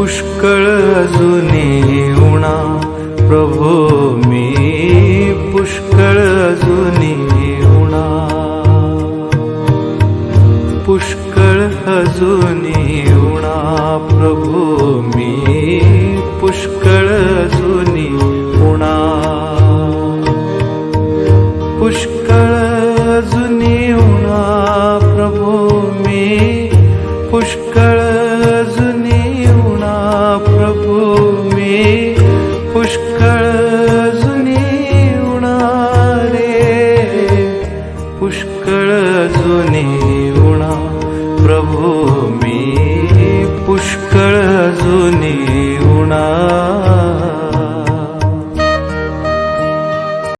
पुष्कळ अजुनी उणा प्रभो मी पुष्कळ अजुनी उणा पुष्कळ अजुनी उणा प्रभो मी पुष्कळ अजुनी उणा पुष्कळ अजुनी उणा प्रभो मी पुष्कळ पुष्कळ जुने उणा प्रभो मी पुष्कळ